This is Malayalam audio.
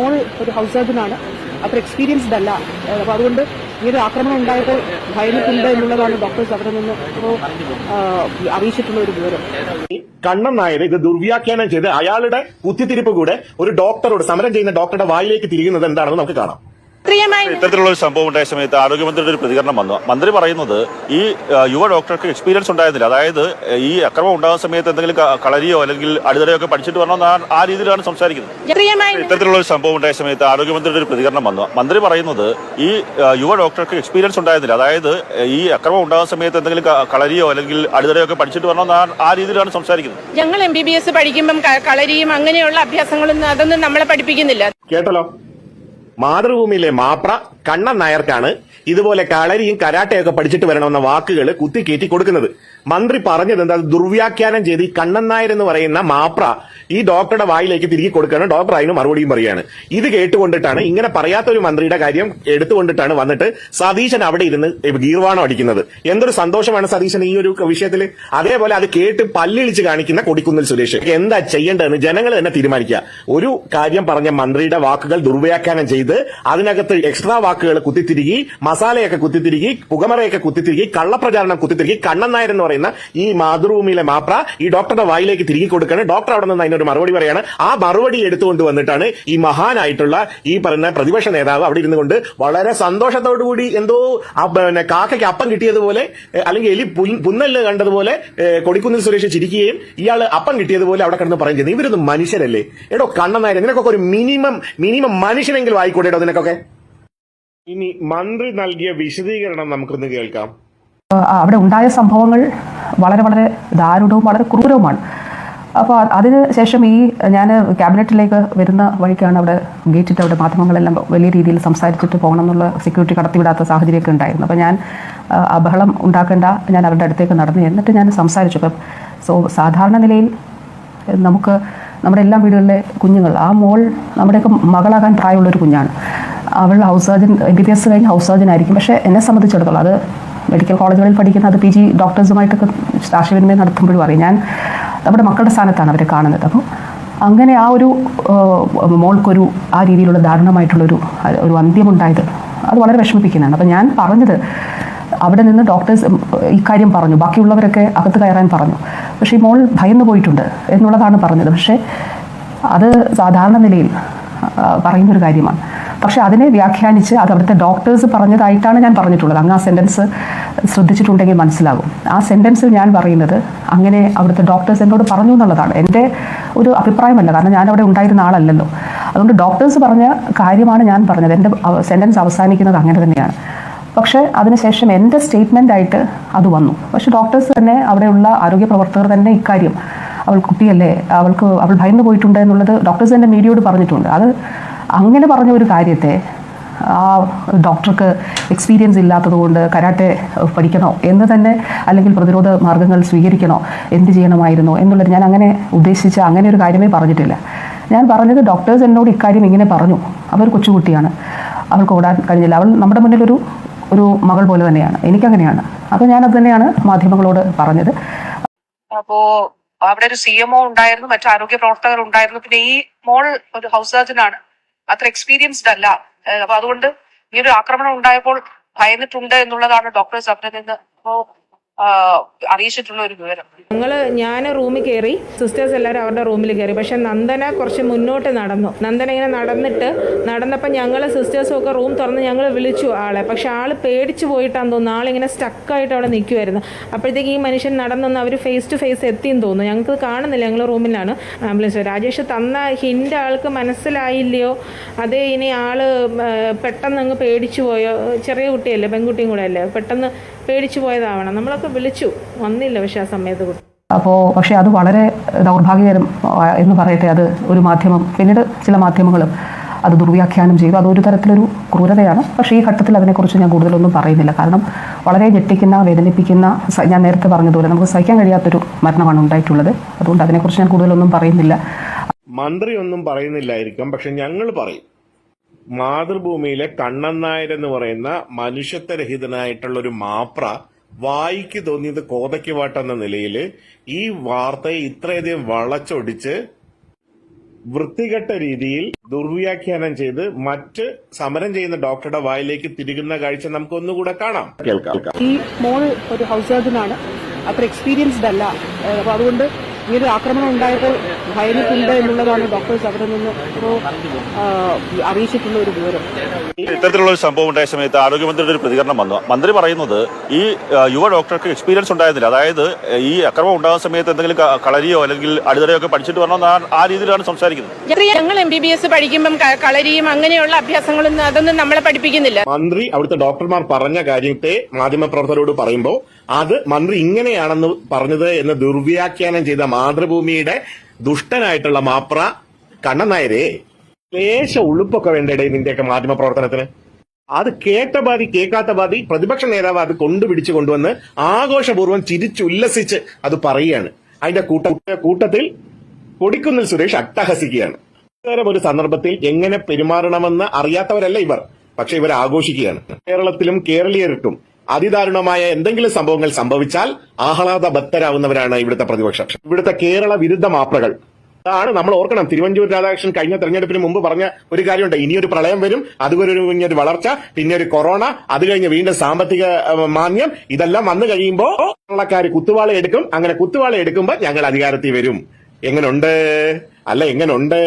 മോൾ ഒരു ഹൗസ് സർജനാണ് അത്ര എക്സ്പീരിയൻസ്ഡ് അല്ല. അപ്പോൾ അതുകൊണ്ട് ഈ ഒരു ആക്രമണം ഉണ്ടായപ്പോൾ ഭയന്നിട്ടുണ്ട് എന്നുള്ളതാണ് ഡോക്ടേഴ്സ് അവിടെ നിന്ന് അറിയിച്ചിട്ടുള്ള ഒരു വിവരം. കണ്ണൻ നായർ ഇത് ദുർവ്യാഖ്യാനം ചെയ്ത് അയാളുടെ കുത്തിത്തിരിപ്പ് കൂടെ ഒരു ഡോക്ടറോട് സമരം ചെയ്യുന്ന ഡോക്ടറുടെ വായിലേക്ക് തിരിയുന്നത് എന്താണെന്ന് നമുക്ക് കാണാം. ഇത്തരത്തിലുള്ള ഒരു സംഭവം ഉണ്ടായ സമയത്ത് ആരോഗ്യമന്ത്രിയുടെ ഒരു പ്രതികരണം വന്നു. മന്ത്രി പറയുന്നത് ഈ യുവ ഡോക്ടർക്ക് എക്സ്പീരിയൻസ് ഉണ്ടായിരുന്നില്ല. അതായത് ഈ അക്രമം ഉണ്ടാകുന്ന സമയത്ത് എന്തെങ്കിലും കളരിയോ അല്ലെങ്കിൽ അടിതടയോ ഒക്കെ പഠിച്ചിട്ട് വരണമെന്ന് ആ- ആ രീതിയിലാണ് സംസാരിക്കുന്നത്. ഇത്തരത്തിലുള്ള ഒരു സംഭവം ഉണ്ടായ സമയത്ത് ആരോഗ്യമന്ത്രിയുടെ ഒരു പ്രതികരണം വന്നു. മന്ത്രി പറയുന്നത് ഈ യുവ ഡോക്ടർക്ക് എക്സ്പീരിയൻസ് ഉണ്ടായിരുന്നില്ല. അതായത് ഈ അക്രമം ഉണ്ടാകുന്ന സമയത്ത് എന്തെങ്കിലും കളരിയോ അല്ലെങ്കിൽ അടിതടയോ ഒക്കെ പഠിച്ചിട്ട് വരണോ ആ- ആ രീതിയിലാണ് സംസാരിക്കുന്നത്. ഞങ്ങൾ എം ബി ബി എസ് പഠിക്കുമ്പം കളരിയും അങ്ങനെയുള്ള അഭ്യാസങ്ങളൊന്നും അതൊന്നും നമ്മളെ പഠിപ്പിക്കുന്നില്ല. കേട്ടല്ലോ. മാതൃഭൂമിയിലെ മാപ്ര കണ്ണൻ നായർക്കാണ് ഇതുപോലെ കളരിയും കരാട്ടയൊക്കെ പഠിച്ചിട്ട് വരണമെന്ന വാക്കുകൾ കുത്തിക്കയറ്റി കൊടുക്കുന്നത്. മന്ത്രി പറഞ്ഞത് എന്താ? ദുർവ്യാഖ്യാനം ചെയ്ത് ഈ കണ്ണൻ നായർ എന്ന് പറയുന്ന മാപ്ര ഈ ഡോക്ടറുടെ വായിലേക്ക് തിരികെ കൊടുക്കുകയാണ് ഡോക്ടർ അതിന് മറുപടിയും പറയുകയാണ്. ഇത് കേട്ടുകൊണ്ടിട്ടാണ് ഇങ്ങനെ പറയാത്ത ഒരു മന്ത്രിയുടെ കാര്യം എടുത്തുകൊണ്ടിട്ടാണ് വന്നിട്ട് സതീശൻ അവിടെ ഇരുന്ന് ഗീർവാണം അടിക്കുന്നത്. എന്തൊരു സന്തോഷമാണ് സതീശൻ ഈ ഒരു വിഷയത്തിൽ അതേപോലെ അത് കേട്ട് പല്ലിളിച്ച് കാണിക്കുന്ന കൊടിക്കുന്നിൽ സുരേഷ്. എന്താ ചെയ്യേണ്ടതെന്ന് ജനങ്ങൾ തന്നെ തീരുമാനിക്കുക. ഒരു കാര്യം പറഞ്ഞ മന്ത്രിയുടെ വാക്കുകൾ ദുർവ്യാഖ്യാനം ചെയ്ത് അതിനകത്ത് എക്സ്ട്രാ വാക്കുകൾ കുത്തിത്തിരികി മസാലയൊക്കെ കുത്തിത്തിരികി പുകമറയൊക്കെ കുത്തിത്തിരികി കള്ളപ്രചാരണം കുത്തിത്തിരികി കണ്ണൻ നായർ എന്ന് പറയുന്ന ഈ മാതൃഭൂമിയിലെ മാപ്ര ഈ ഡോക്ടറുടെ വായിലേക്ക് തിരികെ കൊടുക്കുകയാണ്. ഡോക്ടർ അവിടെ നിന്ന് അതിനൊരു മറുപടി പറയാണ്. ആ മറുപടി എടുത്തുകൊണ്ട് വന്നിട്ടാണ് ഈ മഹാനായിട്ടുള്ള ഈ പറയുന്ന പ്രതിപക്ഷ നേതാവ് അവിടെ ഇരുന്നു കൊണ്ട് വളരെ സന്തോഷത്തോടു കൂടി എന്തോ പിന്നെ കാക്കയ്ക്ക് അപ്പം കിട്ടിയതുപോലെ അല്ലെങ്കിൽ എലി പുൽ- പുന്നൽ കണ്ടതുപോലെ കൊടിക്കുന്നിൽ സുരേഷ് ചിരിക്കുകയും ഇയാൾ അപ്പം കിട്ടിയതുപോലെ അവിടെ കിടന്ന് പറയും ചെയ്യുന്നത് ഇവരൊന്നും മനുഷ്യരല്ലേ? എടോ കണ്ണൻ നായർ നിനക്കൊക്കെ ഒരു മിനിമം മിനിമം മനുഷ്യനെങ്കിലും ആയിക്കോട്ടെ നിനക്കൊക്കെ? ഇനി മന്ത്രി നൽകിയ വിശദീകരണം നമുക്കൊന്ന് കേൾക്കാം. അവിടെ ഉണ്ടായ സംഭവങ്ങൾ വളരെ വളരെ ദാരുണവും വളരെ ക്രൂരവുമാണ്. അപ്പോൾ അതിന് ശേഷം ഈ ഞാൻ ക്യാബിനറ്റിലേക്ക് വരുന്ന വഴിക്കാണ് അവിടെ ഗേറ്റിട്ട് അവിടെ മാധ്യമങ്ങളെല്ലാം വലിയ രീതിയിൽ സംസാരിച്ചിട്ട് പോകണം എന്നുള്ള സെക്യൂരിറ്റി കടത്തിവിടാത്ത സാഹചര്യമൊക്കെ ഉണ്ടായിരുന്നു. അപ്പോൾ ഞാൻ ആ, ആ ബഹളം ഉണ്ടാക്കേണ്ട ഞാൻ അവരുടെ അടുത്തേക്ക് നടന്നു എന്നിട്ട് ഞാൻ സംസാരിച്ചു. അപ്പം സോ സാധാരണ നിലയിൽ നമുക്ക് നമ്മുടെ എല്ലാ വീടുകളിലെ കുഞ്ഞുങ്ങൾ ആ മോൾ നമ്മുടെയൊക്കെ മകളാകാൻ പ്രായമുള്ളൊരു കുഞ്ഞാണ്. അവൾ house surgeon M B B S കഴിഞ്ഞ് ഹൗസ് സർജൻ ആയിരിക്കും. പക്ഷേ എന്നെ സംബന്ധിച്ചിടത്തോളം അത് മെഡിക്കൽ കോളേജുകളിൽ പഠിക്കുന്ന അത് പി ജി ഡോക്ടേഴ്സുമായിട്ടൊക്കെ ആശയവിനിമയം നടത്തുമ്പോഴും അറിയാം. ഞാൻ നമ്മുടെ മക്കളുടെ സ്ഥാനത്താണ് അവരെ കാണുന്നത്. അപ്പോൾ അങ്ങനെ ആ ഒരു മോൾക്കൊരു ആ രീതിയിലുള്ള ദാരുണമായിട്ടുള്ളൊരു ഒരു അന്ത്യമുണ്ടായത് അത് വളരെ വിഷമിപ്പിക്കുന്നതാണ്. അപ്പോൾ ഞാൻ പറഞ്ഞത് അവിടെ നിന്ന് ഡോക്ടേഴ്സ് ഇക്കാര്യം പറഞ്ഞു. ബാക്കിയുള്ളവരൊക്കെ അകത്ത് കയറാൻ പറഞ്ഞു. പക്ഷേ ഈ മോൾ ഭയന്നു പോയിട്ടുണ്ട് എന്നുള്ളതാണ് പറഞ്ഞത്. പക്ഷേ അത് സാധാരണ നിലയിൽ പറയുന്നൊരു കാര്യമാണ്. പക്ഷേ അതിനെ വ്യാഖ്യാനിച്ച് അത് അവിടുത്തെ ഡോക്ടേഴ്സ് പറഞ്ഞതായിട്ടാണ് ഞാൻ പറഞ്ഞിട്ടുള്ളത്. അങ്ങ് ആ സെന്റൻസ് ശ്രദ്ധിച്ചിട്ടുണ്ടെങ്കിൽ മനസ്സിലാകും. ആ സെന്റൻസിൽ ഞാൻ പറയുന്നത് അങ്ങനെ അവിടുത്തെ ഡോക്ടേഴ്സ് എന്നോട് പറഞ്ഞു എന്നുള്ളതാണ്. എന്റെ ഒരു അഭിപ്രായമല്ല. കാരണം ഞാൻ അവിടെ ഉണ്ടായിരുന്ന ആളല്ലല്ലോ. അതുകൊണ്ട് ഡോക്ടേഴ്സ് പറഞ്ഞ കാര്യമാണ് ഞാൻ പറഞ്ഞത്. എന്റെ സെന്റൻസ് അവസാനിക്കുന്നത് അങ്ങനെ തന്നെയാണ്. പക്ഷേ അതിനുശേഷം എന്റെ സ്റ്റേറ്റ്മെന്റ് ആയിട്ട് അത് വന്നു. പക്ഷേ ഡോക്ടേഴ്സ് തന്നെ അവിടെയുള്ള ആരോഗ്യ പ്രവർത്തകർ തന്നെ ഇക്കാര്യം അവൾ കുട്ടിയല്ലേ അവൾക്ക് അവൾ ഭയന്നു പോയിട്ടുണ്ട് എന്നുള്ളത് ഡോക്ടേഴ്സ് തന്നെ മീഡിയയോട് പറഞ്ഞിട്ടുണ്ട്. അത് അങ്ങനെ പറഞ്ഞ ഒരു കാര്യത്തെ ആ ഡോക്ടർക്ക് എക്സ്പീരിയൻസ് ഇല്ലാത്തതുകൊണ്ട് കരാട്ടെ പഠിക്കണോ എന്ന് തന്നെ അല്ലെങ്കിൽ പ്രതിരോധ മാർഗങ്ങൾ സ്വീകരിക്കണോ എന്ത് ചെയ്യണമായിരുന്നോ എന്നുള്ളത് ഞാൻ അങ്ങനെ ഉദ്ദേശിച്ച അങ്ങനെ ഒരു കാര്യമേ പറഞ്ഞിട്ടില്ല. ഞാൻ പറഞ്ഞത് ഡോക്ടേഴ്സ് എന്നോട് ഇക്കാര്യം ഇങ്ങനെ പറഞ്ഞു. അവർ കൊച്ചുകുട്ടിയാണ്. അവൾക്ക് ഓടാൻ കഴിഞ്ഞില്ല. അവൾ നമ്മുടെ മുന്നിൽ ഒരു ഒരു മകൾ പോലെ തന്നെയാണ്. എനിക്കങ്ങനെയാണ്. അപ്പോൾ ഞാനത് തന്നെയാണ് മാധ്യമങ്ങളോട് പറഞ്ഞത്. അപ്പോ അവിടെ ഒരു സി എംഒ ഉണ്ടായിരുന്നു മറ്റു ആരോഗ്യ പ്രവർത്തകർ ഉണ്ടായിരുന്നു. പിന്നെ ഈ മോൾ ഒരു ഹൗസ് സർജനാണ് അത്ര എക്സ്പീരിയൻസ്ഡ് അല്ല. അപ്പൊ അതുകൊണ്ട് ഈ ഒരു ആക്രമണം ഉണ്ടായപ്പോൾ ഭയന്നിട്ടുണ്ട് എന്നുള്ളതാണ് ഡോക്ടേഴ്സ് അവിടെ നിന്ന്. ആഹ് അറിയിച്ചിട്ടുള്ള ഒരു വിവരം. ഞങ്ങൾ ഞാൻ റൂമിൽ കയറി സിസ്റ്റേഴ്സ് എല്ലാവരും അവരുടെ റൂമിൽ കയറി പക്ഷെ നന്ദന കുറച്ച് മുന്നോട്ട് നടന്നു. നന്ദന ഇങ്ങനെ നടന്നിട്ട് നടന്നപ്പോൾ ഞങ്ങൾ സിസ്റ്റേഴ്സും ഒക്കെ റൂം തുറന്ന് ഞങ്ങൾ വിളിച്ചു ആളെ. പക്ഷെ ആൾ പേടിച്ചു പോയിട്ടാന്ന് തോന്നുന്നു. ആളിങ്ങനെ സ്റ്റക്കായിട്ട് അവിടെ നിൽക്കുമായിരുന്നു അപ്പോഴത്തേക്ക് ഈ മനുഷ്യൻ നടന്നൊന്ന് അവർ ഫേസ് ടു ഫേസ് എത്തിയെന്ന് തോന്നുന്നു. ഞങ്ങൾക്ക് കാണുന്നില്ല. ഞങ്ങൾ റൂമിലാണ് ആംബുലൻസ്. രാജേഷ് തന്ന ഹിന്റ് ആൾക്ക് മനസ്സിലായില്ലയോ? അതേ ഇനി ആൾ പെട്ടെന്ന് അങ്ങ് പേടിച്ചു പോയോ? ചെറിയ കുട്ടിയല്ലേ പെൺകുട്ടിയും കൂടെ അല്ലേ? പെട്ടെന്ന് പേടിച്ചു പോയതാവണം. നമ്മളൊക്കെ വിളിച്ചു. വന്നില്ല പക്ഷെ ആ സമയത്ത് കുട്ടി. അപ്പോൾ പക്ഷേ അത് വളരെ ദൗർഭാഗ്യകരം എന്ന് പറയട്ടെ അത് ഒരു മാധ്യമം പിന്നീട് ചില മാധ്യമങ്ങളും അത് ദുർവ്യാഖ്യാനം ചെയ്തു. അതൊരു തരത്തിലൊരു ക്രൂരതയാണ്. പക്ഷേ ഈ ഘട്ടത്തിൽ അതിനെക്കുറിച്ച് ഞാൻ കൂടുതലൊന്നും പറയുന്നില്ല. കാരണം വളരെ ഞെട്ടിക്കുന്ന വേദനിപ്പിക്കുന്ന ഞാൻ നേരത്തെ പറഞ്ഞതുപോലെ നമുക്ക് സഹിക്കാൻ കഴിയാത്തൊരു മരണമാണ് ഉണ്ടായിട്ടുള്ളത്. അതുകൊണ്ട് അതിനെക്കുറിച്ച് ഞാൻ കൂടുതലൊന്നും പറയുന്നില്ല. മന്ത്രി ഒന്നും പറയുന്നില്ലായിരിക്കും. പക്ഷെ ഞങ്ങൾ പറയും. മാതൃഭൂമിയിലെ കണ്ണൻ നായർ എന്ന് പറയുന്ന മനുഷ്യത്വരഹിതനായിട്ടുള്ള ഒരു മാപ്ര വായിക്ക് തോന്നിയത് കോതയ്ക്ക് വാട്ടെന്ന നിലയിൽ ഈ വാർത്തയെ ഇത്രയധികം വളച്ചൊടിച്ച് വൃത്തികെട്ട രീതിയിൽ ദുർവ്യാഖ്യാനം ചെയ്ത് മറ്റ് സമരം ചെയ്യുന്ന ഡോക്ടറുടെ വായിലേക്ക് തിരികുന്ന കാഴ്ച നമുക്ക് ഒന്നുകൂടെ കാണാം. കേൾക്കാം. ഈ മോൾ ഒരു ഹൗസ് സർജനാണ് അത്ര എക്സ്പീരിയൻസ്ഡ് അല്ല. അപ്പൊ അതുകൊണ്ട് ഈ ഒരു ആക്രമണം ഉണ്ടായപ്പോൾ ഭയന്നിട്ടുണ്ട് എന്നുള്ളതാണ് ഡോക്ടേഴ്സ് അവിടെ നിന്ന് അറിയിച്ചിട്ടുള്ള ഒരു വിവരം. ഇത്തരത്തിലുള്ള ഒരു സംഭവം ഉണ്ടായ സമയത്ത് ആരോഗ്യമന്ത്രിയുടെ ഒരു പ്രതികരണം വന്നു. മന്ത്രി പറയുന്നത് ഈ യുവ ഡോക്ടർക്ക് എക്സ്പീരിയൻസ് ഉണ്ടായിരുന്നില്ല. അതായത് ഈ അക്രമം ഉണ്ടാകുന്ന സമയത്ത് എന്തെങ്കിലും കളരിയോ അല്ലെങ്കിൽ അടിതടയോ ഒക്കെ പഠിച്ചിട്ട് വരണമെന്ന് ആ- ആ രീതിയിലാണ് സംസാരിക്കുന്നത്. ഞങ്ങൾ എം ബി ബി എസ് പഠിക്കുമ്പം കളരിയും അങ്ങനെയുള്ള അഭ്യാസങ്ങളൊന്നും അതൊന്നും നമ്മളെ പഠിപ്പിക്കുന്നില്ല. മന്ത്രി അവിടുത്തെ ഡോക്ടർമാർ പറഞ്ഞ കാര്യത്തെ മാധ്യമപ്രവർത്തകരോട് പറയുമ്പോൾ അത് മന്ത്രി ഇങ്ങനെയാണെന്ന് പറഞ്ഞത് എന്ന് ദുർവ്യാഖ്യാനം ചെയ്ത മാതൃഭൂമിയുടെ ദുഷ്ടനായിട്ടുള്ള മാപ്ര കണ്ണനായരെ ലേശ ഉളുപ്പൊക്കെ വേണ്ടേ നിന്റെയൊക്കെ മാധ്യമ പ്രവർത്തനത്തിന്? അത് കേട്ട ബാധി കേൾക്കാത്ത ബാധി പ്രതിപക്ഷ നേതാവ് അത് കൊണ്ടുപിടിച്ചു കൊണ്ടുവന്ന് ആഘോഷപൂർവം ചിരിച്ചുല്ലസിച്ച് അത് പറയുകയാണ്. അതിന്റെ കൂട്ട കൂട്ടത്തിൽ കൊടിക്കുന്നിൽ സുരേഷ് അട്ടഹസിക്കുകയാണ്. ഇത്തരം ഒരു സന്ദർഭത്തിൽ എങ്ങനെ പെരുമാറണമെന്ന് അറിയാത്തവരല്ല ഇവർ. പക്ഷെ ഇവർ ആഘോഷിക്കുകയാണ്. കേരളത്തിലും കേരളീയർക്കും അതിദാരുണമായ എന്തെങ്കിലും സംഭവങ്ങൾ സംഭവിച്ചാൽ ആഹ്ലാദ ഭക്തരാവുന്നവരാണ് ഇവിടുത്തെ പ്രതിപക്ഷം. ഇവിടുത്തെ കേരള വിരുദ്ധ മാപ്രകൾ. അതാണ് നമ്മൾ ഓർക്കണം. തിരുവഞ്ചൂർ രാധാകൃഷ്ണൻ കഴിഞ്ഞ തെരഞ്ഞെടുപ്പിന് മുമ്പ് പറഞ്ഞ ഒരു കാര്യമുണ്ട്. ഇനിയൊരു പ്രളയം വരും അതുപോലെ ഒരു ഇനിയൊരു വളർച്ച പിന്നെ ഒരു കൊറോണ അത് കഴിഞ്ഞ് വീണ്ടും സാമ്പത്തിക മാന്യം ഇതെല്ലാം വന്നു കഴിയുമ്പോൾ കേരളക്കാർ കുത്തുവാള എടുക്കും. അങ്ങനെ കുത്തുവാള എടുക്കുമ്പോൾ ഞങ്ങൾ അധികാരത്തിൽ വരും. എങ്ങനുണ്ട്? അല്ല എങ്ങനുണ്ട്?